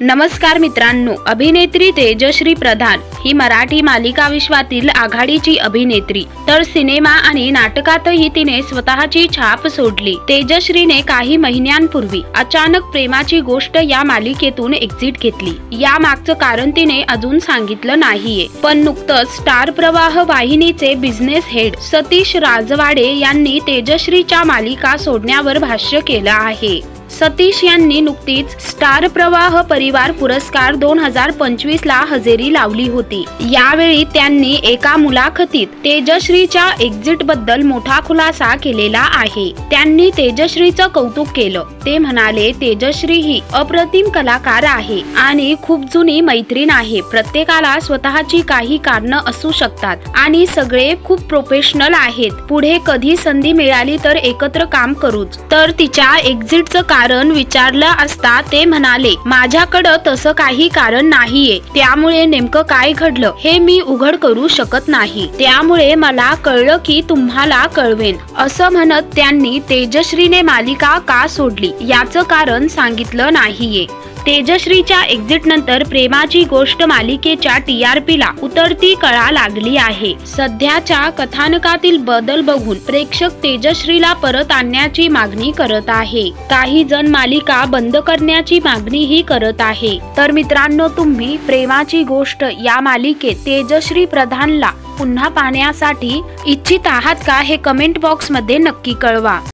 नमस्कार मित्रांनो अभिनेत्री तेजश्री प्रधान ही मराठी मालिका विश्वातील आघाडीची अभिनेत्री. तर सिनेमा आणि नाटकातही तिने स्वतःची छाप सोडली. तेजश्रीने काही महिन्यांपूर्वी अचानक प्रेमाची गोष्ट या मालिकेतून एक्झिट घेतली. या मागचं कारण तिने अजून सांगितलं नाहीये. पण नुकतंच स्टार प्रवाह वाहिनीचे बिझनेस हेड सतीश राजवाडे यांनी तेजश्रीच्या मालिका सोडण्यावर भाष्य केलं आहे. सतीश यांनी नुकतीच स्टार प्रवाह परिवार पुरस्कार दोन हजार पंचवीस ला हजेरी लावली होती. यावेळी त्यांनी एका मुलाखतीत तेजश्रीच्या एक्झिटबद्दल मोठा खुलासा केलेला आहे. त्यांनी तेजश्रीचं कौतुक केलं. ते म्हणाले तेजश्री ही अप्रतिम कलाकार आहे आणि खूप जुनी मैत्रीण आहे. प्रत्येकाला स्वतःची काही कारणं असू शकतात आणि सगळे खूप प्रोफेशनल आहेत. पुढे कधी संधी मिळाली तर एकत्र काम करूच. तर तिच्या एक्झिटचं कारण विचारलं असता ते म्हणाले माझ्याकडं तसं काही कारण नाहीये. त्यामुळे नेमकं काय घडलं हे मी उघड करू शकत नाही. त्यामुळे मला कळलं की तुम्हाला कळवेन. असं म्हणत त्यांनी तेजश्रीने मालिका का सोडली? याचं कारण सांगितलं नाहीये. तेजश्रीच्या एक्झिट नंतर प्रेमाची गोष्ट मालिकेच्या टी आर ला उतरती कळा लागली आहे. सध्याच्या कथानकातील बदल बघून प्रेक्षक तेजश्रीला परत आणण्याची मागणी करत आहे. काही जण मालिका बंद करण्याची मागणीही करत आहे. तर मित्रांनो तुम्ही प्रेमाची गोष्ट या मालिकेत तेजश्री प्रधानला पुन्हा पाहण्यासाठी इच्छित आहात का हे कमेंट बॉक्समध्ये नक्की कळवा.